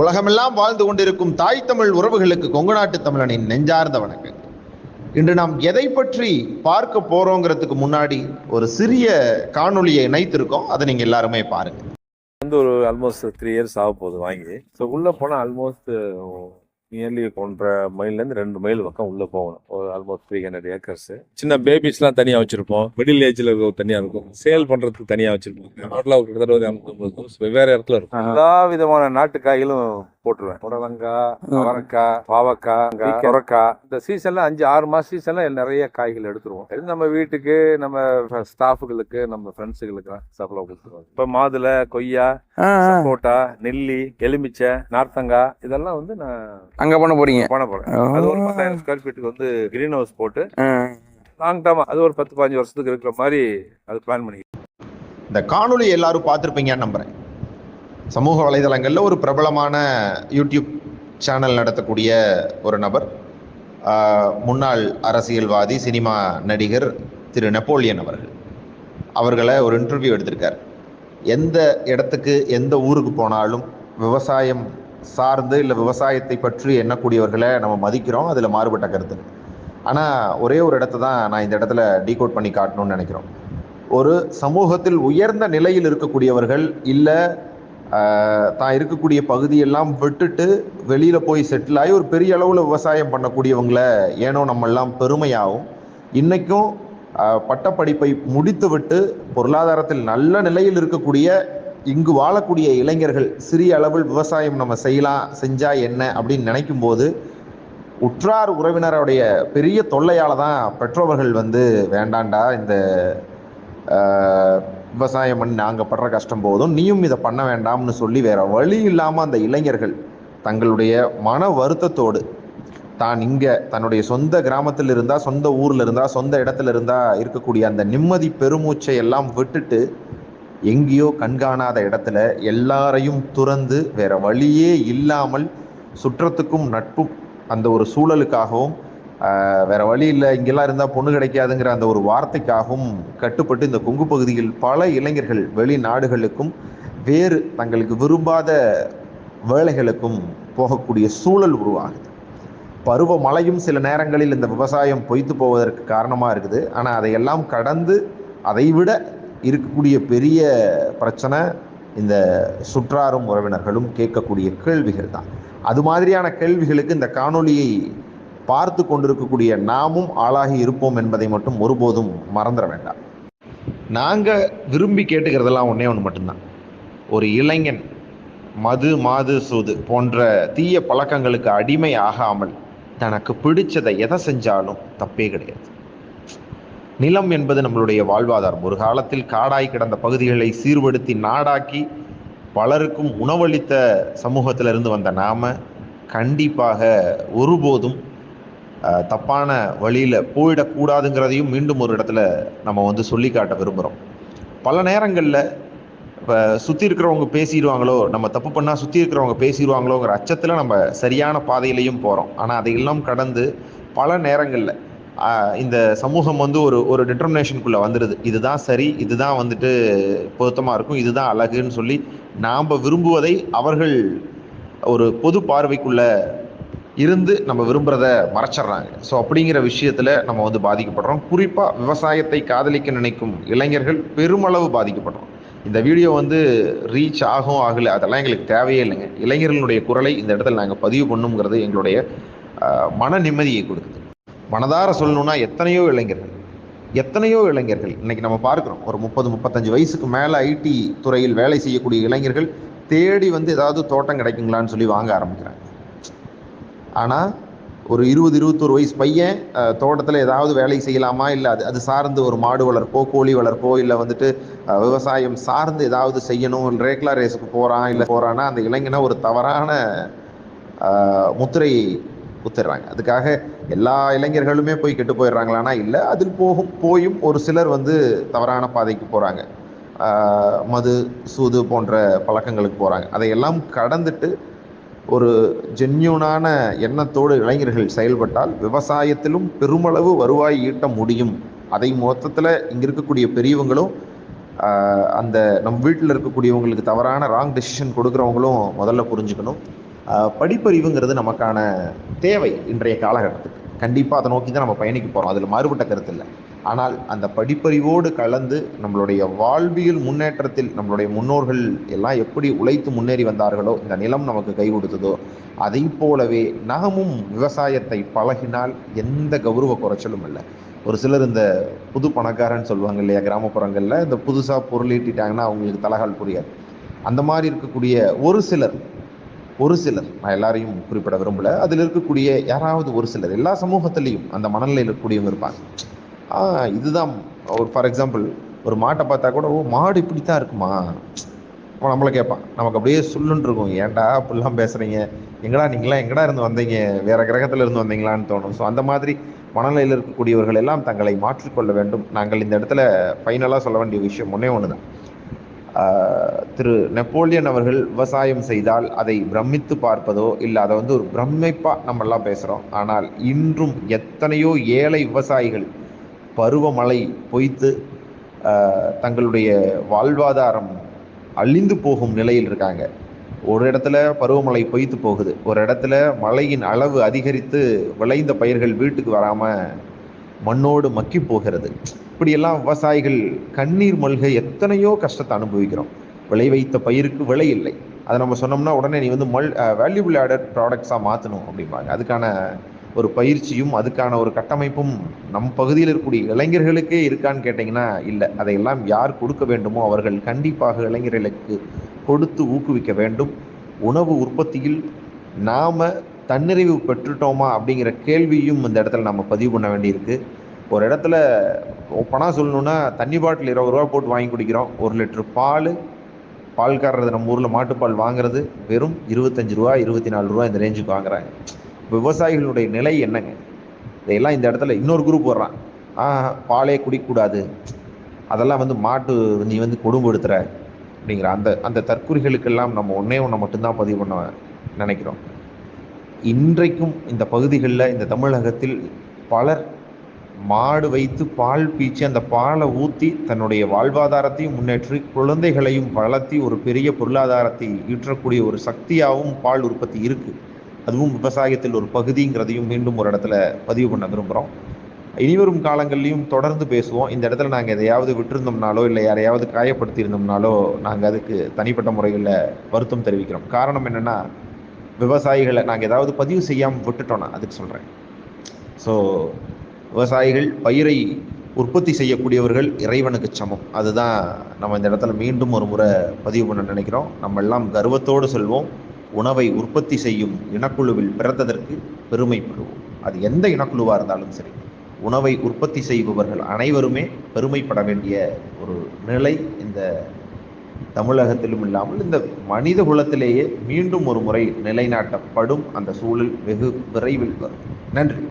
உலகமெல்லாம் வாழ்ந்து கொண்டிருக்கும் தாய் தமிழ் உறவுகளுக்கு கொங்கு நாட்டு தமிழனின் நெஞ்சார்ந்த வணக்கம் இன்று நாம் எதை பற்றி பார்க்க போறோங்கிறதுக்கு முன்னாடி ஒரு சிறிய காணொலியை இணைத்திருக்கோம். அதை நீங்க எல்லாருமே பாருங்க. வந்து ஒரு ஆல்மோஸ்ட் த்ரீ இயர்ஸ் ஆக போகுது வாங்கி. ஸோ உள்ளே போனால் ஆல்மோஸ்ட் நியர்லி ஒன்றரை மைல்லேருந்து ரெண்டு மைல் பக்கம் உள்ளே போகணும். ஒரு ஆல்மோஸ்ட் த்ரீ ஹண்ட்ரட் ஏக்கர்ஸ் சின்ன பேபிஸ்லாம் தனியாக வச்சிருப்போம். மிடில் ஏஜில் இருக்க தனியாக இருக்கும். சேல் பண்ணுறதுக்கு தனியாக வச்சிருப்போம். டோட்டலாக ஒரு கிட்டத்தட்ட வெவ்வேறு இடத்துல இருக்கும். எல்லா விதமான நாட்டு காய்களும் போட்டுருவேன். புடலங்காய் அவரைக்காய் பாவக்காய் சுரக்காய் இந்த சீசன்ல அஞ்சு ஆறு மாச சீசன்ல நிறைய காய்கள் எடுத்துருவோம். இது நம்ம வீட்டுக்கு நம்ம ஸ்டாஃபுகளுக்கு நம்ம ஃப்ரெண்ட்ஸுகளுக்கு சப்ளை கொடுத்துருவோம். இப்போ மாதுளை கொய்யா சப்போட்டா நெல்லி எலுமிச்சை நார்த்தங்காய் இதெல்லாம் வந்து நான் அங்க பண்ண போறீங்க? பண்ண போறேன். அது ஒரு பத்தாயிரம் ஸ்கொயர் ஃபீட்டுக்கு வந்து கிரீன் ஹவுஸ் போட்டு லாங் டேர்ம் அது ஒரு பத்து பதினஞ்சு வருஷத்துக்கு இருக்கிற மாதிரி அது பிளான் பண்ணி இந்த காணொளி எல்லாரும் பார்த்துருப்பீங்கன்னு நம்புறேன். சமூக வலைதளங்களில் ஒரு பிரபலமான யூடியூப் சேனல் நடத்தக்கூடிய ஒரு நபர் முன்னாள் அரசியல்வாதி சினிமா நடிகர் திரு நெப்போலியன் அவர்கள். அவர்களை ஒரு இன்டர்வியூ எடுத்திருக்கார். எந்த இடத்துக்கு எந்த ஊருக்கு போனாலும் விவசாயம் சார்ந்து இல்லை விவசாயத்தை பற்றி எண்ணக்கூடியவர்களை நம்ம மதிக்கிறோம். அதில் மாறுபட்ட கருத்து. ஆனால் ஒரே ஒரு இடத்த தான் நான் இந்த இடத்துல டீகோட் பண்ணி காட்டணும்னு நினைக்கிறோம். ஒரு சமூகத்தில் உயர்ந்த நிலையில் இருக்கக்கூடியவர்கள் இல்லை தான் இருக்கக்கூடிய பகுதியெல்லாம் விட்டுட்டு வெளியில் போய் செட்டில் ஆகி ஒரு பெரிய அளவில் விவசாயம் பண்ணக்கூடியவங்களை ஏனோ நம்மெல்லாம் பெருமையாகும் இன்றைக்கும் பட்டப்படிப்பை முடித்துவிட்டு பொருளாதாரத்தில் நல்ல நிலையில் இருக்கக்கூடிய இங்கு வாழக்கூடிய இளைஞர்கள் சிறிய அளவில் விவசாயம் நம்ம செய்யலாம் செஞ்சால் என்ன அப்படின்னு நினைக்கும் போது உற்றார் உறவினருடைய பெரிய தொல்லையால் தான் பெற்றோர்கள் வந்து வேண்டாண்டா இந்த விவசாயம் பண்ணி நாங்கள் படுற கஷ்டம் போதும். நீயும் இதை பண்ண வேண்டாம்னு சொல்லி வேற வழி இல்லாமல் அந்த இளைஞர்கள் தங்களுடைய மன வருத்தத்தோடு தான் இங்கே தன்னுடைய சொந்த கிராமத்தில் இருந்தால் சொந்த ஊரில் இருந்தால் சொந்த இடத்துல இருந்தால் இருக்கக்கூடிய அந்த நிம்மதி பெருமூச்சை எல்லாம் விட்டுட்டு எங்கேயோ கண்காணாத இடத்துல எல்லாரையும் துறந்து வேற வழியே இல்லாமல் சுற்றத்துக்கும் நட்பும் அந்த ஒரு சூழலுக்காகவும் வேற வழி இல்லை. இங்கெல்லாம் இருந்தால் பொண்ணு கிடைக்காதுங்கிற அந்த ஒரு வார்த்தைக்காகவும் கட்டுப்பட்டு இந்த கொங்கு பகுதியில் பல இளைஞர்கள் வெளிநாடுகளுக்கும் வேறு தங்களுக்கு விரும்பாத வேலைகளுக்கும் போகக்கூடிய சூழல் உருவாகுது. பருவமழையும் சில நேரங்களில் இந்த விவசாயம் பொய்த்து போவதற்கு காரணமாக இருக்குது. ஆனால் அதையெல்லாம் கடந்து அதைவிட இருக்கக்கூடிய பெரிய பிரச்சனை இந்த சுற்றாரும் உறவினர்களும் கேட்கக்கூடிய கேள்விகள் தான். அது மாதிரியான கேள்விகளுக்கு இந்த காணொலியை பார்த்து கொண்டிருக்கக்கூடிய நாமும் ஆளாகி இருப்போம் என்பதை மட்டும் ஒருபோதும் மறந்துட வேண்டாம். நாங்கள் விரும்பி கேட்டுக்கிறதெல்லாம் ஒன்றே ஒன்று மட்டும்தான். ஒரு இளைஞன் மது மாது சூது போன்ற தீய பழக்கங்களுக்கு அடிமை ஆகாமல் தனக்கு பிடிச்சதை எதை செஞ்சாலும் தப்பே கிடையாது. நிலம் என்பது நம்மளுடைய வாழ்வாதாரம். ஒரு காலத்தில் காடாய் கிடந்த பகுதிகளை சீர்படுத்தி நாடாக்கி பலருக்கும் உணவளித்த சமூகத்திலிருந்து வந்த நாம கண்டிப்பாக ஒருபோதும் தப்பான வழியில் போயிடக்கூடாதுங்கிறதையும் மீண்டும் ஒரு இடத்துல நம்ம வந்து சொல்லி காட்ட விரும்புகிறோம் பல நேரங்களில் இப்போ சுற்றி இருக்கிறவங்க பேசிடுவாங்களோ நம்ம தப்பு பண்ணால் சுற்றி இருக்கிறவங்க பேசிடுவாங்களோங்கிற அச்சத்தில் நம்ம சரியான பாதையிலையும் போகிறோம் ஆனால் அதையெல்லாம் கடந்து பல நேரங்களில் இந்த சமூகம் வந்து ஒரு ஒரு டிட்டர்மினேஷனுக்குள்ளே வந்துடுது இதுதான் சரி இதுதான் வந்துட்டு பொருத்தமாக இருக்கும் இதுதான் அழகுன்னு சொல்லி நாம் விரும்புவதை அவர்கள் ஒரு பொது பார்வைக்குள்ளே இருந்து நம்ம விரும்புகிறத மறைச்சிட்றாங்க. ஸோ அப்படிங்கிற விஷயத்தில் நம்ம வந்து பாதிக்கப்படுறோம். குறிப்பாக விவசாயத்தை காதலிக்க நினைக்கும் இளைஞர்கள் பெருமளவு பாதிக்கப்படுறோம். இந்த வீடியோ வந்து ரீச் ஆகும் ஆகல அதெல்லாம் எங்களுக்கு தேவையே இல்லைங்க. இளைஞர்களுடைய குரலை இந்த இடத்துல நாங்கள் பதிவு பண்ணுங்கிறது எங்களுடைய மன நிம்மதியை கொடுக்குது. மனதார சொல்லணும்னா எத்தனையோ இளைஞர்கள் எத்தனையோ இளைஞர்கள் இன்னைக்கு நம்ம பார்க்குறோம். ஒரு முப்பது முப்பத்தஞ்சு வயசுக்கு மேலே ஐடி துறையில் வேலை செய்யக்கூடிய இளைஞர்கள் தேடி வந்து ஏதாவது தோட்டம் கிடைக்குங்களான்னு சொல்லி வாங்க ஆரம்பிக்கிறாங்க. ஆனால் ஒரு இருபது இருபத்தொரு வயசு பையன் தோட்டத்தில் ஏதாவது வேலை செய்யலாமா? இல்லை அது அது சார்ந்து ஒரு மாடு வளர்ப்போ கோழி வளர்ப்போ இல்லை வந்துட்டு விவசாயம் சார்ந்து ஏதாவது செய்யணும் இல்லை ரேக்லா ரேஸுக்கு போகிறான் இல்லை போகிறான்னா அந்த இளைஞனை ஒரு தவறான முத்திரை முத்திரையை குத்துறாங்க அதுக்காக எல்லா இளைஞர்களுமே போய் கெட்டு போயிடுறாங்களானா இல்லை. அதில் போகும் போயும் ஒரு சிலர் வந்து தவறான பாதைக்கு போகிறாங்க மது சூது போன்ற பழக்கங்களுக்கு போகிறாங்க அதையெல்லாம் கடந்துட்டு ஒரு ஜென்யூனான எண்ணத்தோடு இளைஞர்கள் செயல்பட்டால் விவசாயத்திலும் பெருமளவு வருவாய் ஈட்ட முடியும். அதை மொத்தத்தில் இங்கே இருக்கக்கூடிய பெரியவங்களும் அந்த நம் வீட்டில் இருக்கக்கூடியவங்களுக்கு தவறான ராங் டெசிஷன் கொடுக்குறவங்களும் முதல்ல புரிஞ்சுக்கணும். படிப்பறிவுங்கிறது நமக்கான தேவை இன்றைய காலகட்டத்துக்கு. கண்டிப்பாக அதை நோக்கி தான் நம்ம பயணிக்க போகிறோம் அதில் மாறுபட்ட கருத்து இல்லை. ஆனால் அந்த படிப்பறிவோடு கலந்து நம்மளுடைய வாழ்வியல் முன்னேற்றத்தில் நம்மளுடைய முன்னோர்கள் எல்லாம் எப்படி உழைத்து முன்னேறி வந்தார்களோ இந்த நிலம் நமக்கு கை கொடுத்ததோ அதை போலவே நாமும் விவசாயத்தை பழகினால் எந்த கௌரவ குறைச்சலும் இல்லை. ஒரு சிலர் இந்த புது பணக்காரன்னு சொல்லுவாங்க இல்லையா கிராமப்புறங்களில் இந்த புதுசாக பொருள் ஈட்டிட்டாங்கன்னா அவங்களுக்கு தலகால் புரியாது. அந்த மாதிரி இருக்கக்கூடிய ஒரு சிலர் ஒரு சிலர் நான் எல்லாரையும் குறிப்பிட விரும்பல அதில் இருக்கக்கூடிய யாராவது ஒரு சிலர் எல்லா சமூகத்திலையும் அந்த மனநிலையில் இருக்கக்கூடியவங்க இருப்பாங்க. இதுதான். ஒரு ஃபார் எக்ஸாம்பிள் ஒரு மாட்டை பார்த்தா கூட ஓ மாடு இப்படி தான் இருக்குமா? அவன் நம்மளை கேட்பான். நமக்கு அப்படியே சொல்லுன்னு இருக்கும். ஏன்டா அப்படிலாம் பேசுகிறீங்க எங்கடா நீங்களாம் எங்கடா இருந்து வந்தீங்க? வேற கிரகத்துல இருந்து வந்தீங்களான்னு தோணும். ஸோ அந்த மாதிரி மனநிலையில் இருக்கக்கூடியவர்கள் எல்லாம் தங்களை மாற்றிக்கொள்ள வேண்டும். நாங்கள் இந்த இடத்துல ஃபைனலாக சொல்ல வேண்டிய விஷயம் ஒன்றே ஒன்று தான் திரு நெப்போலியன் அவர்கள் விவசாயம் செய்தால் அதை பிரமித்து பார்ப்பதோ இல்லை அதை வந்து ஒரு பிரமிப்பாக நம்மெல்லாம் பேசுகிறோம் ஆனால் இன்றும் எத்தனையோ ஏழை விவசாயிகள் பருவமழை பொய்த்து தங்களுடைய வாழ்வாதாரம் அழிந்து போகும் நிலையில் இருக்காங்க. ஒரு இடத்துல பருவமழை பொய்த்து போகுது. ஒரு இடத்துல மழையின் அளவு அதிகரித்து விளைந்த பயிர்கள் வீட்டுக்கு வராமல் மண்ணோடு மக்கி போகிறது. இப்படியெல்லாம் விவசாயிகள் கண்ணீர் மல்க எத்தனையோ கஷ்டத்தை அனுபவிக்கிறோம். விளை வைத்த பயிருக்கு விலை இல்லை. அதை நம்ம சொன்னோம்னா உடனே நீ வந்து மல் வேல்யூபிள் ஆடட் ப்ராடக்ட்ஸாக மாற்றணும் அப்படிம்பாங்க. அதுக்கான ஒரு பயிற்சியும் அதுக்கான ஒரு கட்டமைப்பும் நம் பகுதியில் இருக்கக்கூடிய இளைஞர்களுக்கே இருக்கான்னு கேட்டிங்கன்னா இல்லை. அதையெல்லாம் யார் கொடுக்க வேண்டுமோ அவர்கள் கண்டிப்பாக இளைஞர்களுக்கு கொடுத்து ஊக்குவிக்க வேண்டும். உணவு உற்பத்தியில் நாம் தன்னிறைவு பெற்றுட்டோமா அப்படிங்கிற கேள்வியும் இந்த இடத்துல நம்ம பதிவு பண்ண வேண்டியிருக்கு. ஒரு இடத்துல பணம் சொல்லணுன்னா தண்ணி பாட்டில் இருபது ரூபா போட்டு வாங்கி குடிக்கிறோம். ஒரு லிட்டர் பால் பால்காரது நம்ம ஊரில் மாட்டுப்பால் வாங்குறது வெறும் இருபத்தஞ்சு ரூபா இருபத்தி நாலு ரூபா இந்த ரேஞ்சுக்கு வாங்குறாங்க. விவசாயிகளுடைய நிலை என்னங்க? இதையெல்லாம் இந்த இடத்துல இன்னொரு குரூப் வர்றான் ஆ பாலே குடிக்கக்கூடாது அதெல்லாம் வந்து மாட்டு நீ வந்து கொடும்படுத்துற அப்படிங்கிற அந்த அந்த தற்குறிகளுக்கெல்லாம் நம்ம ஒன்றே ஒன்று மட்டும்தான் பதிவு பண்ண நினைக்கிறோம். இன்றைக்கும் இந்த பகுதிகளில் இந்த தமிழகத்தில் பலர் மாடு வைத்து பால் பீச்சு அந்த பாலை ஊற்றி தன்னுடைய வாழ்வாதாரத்தையும் முன்னேற்றி குழந்தைகளையும் வளர்த்தி ஒரு பெரிய பொருளாதாரத்தை ஈற்றக்கூடிய ஒரு சக்தியாகவும் பால் உற்பத்தி இருக்குது அதுவும் விவசாயத்தில் ஒரு பகுதிங்கிறதையும் மீண்டும் ஒரு இடத்துல பதிவு பண்ண விரும்புகிறோம் இனிவரும் காலங்கள்லையும் தொடர்ந்து பேசுவோம். இந்த இடத்துல நாங்கள் எதையாவது விட்டிருந்தோம்னாலோ இல்லை யாரையாவது காயப்படுத்தியிருந்தோம்னாலோ நாங்கள் அதுக்கு தனிப்பட்ட முறைகளில் வருத்தம் தெரிவிக்கிறோம். காரணம் என்னென்னா விவசாயிகளை நாங்கள் ஏதாவது பதிவு செய்யாமல் விட்டுட்டோம்னா அதுக்கு சொல்கிறேன் ஸோ விவசாயிகள் பயிரை உற்பத்தி செய்யக்கூடியவர்கள் இறைவனுக்கு சமம். அதுதான் நம்ம இந்த இடத்துல மீண்டும் ஒரு முறை பதிவு பண்ண நினைக்கிறோம். நம்ம எல்லாம் கர்வத்தோடு செல்வோம். உணவை உற்பத்தி செய்யும் இனக்குழுவில் பிறந்ததற்கு பெருமைப்படுவோம். அது எந்த இனக்குழுவாக இருந்தாலும் சரி உணவை உற்பத்தி செய்பவர்கள் அனைவருமே பெருமைப்பட வேண்டிய ஒரு நிலை இந்த தமிழகத்திலும் இல்லாமல் இந்த மனித குலத்திலேயே மீண்டும் ஒரு முறை நிலைநாட்டப்படும் அந்த சூழல் வெகு விரைவில் வரும். நன்றி.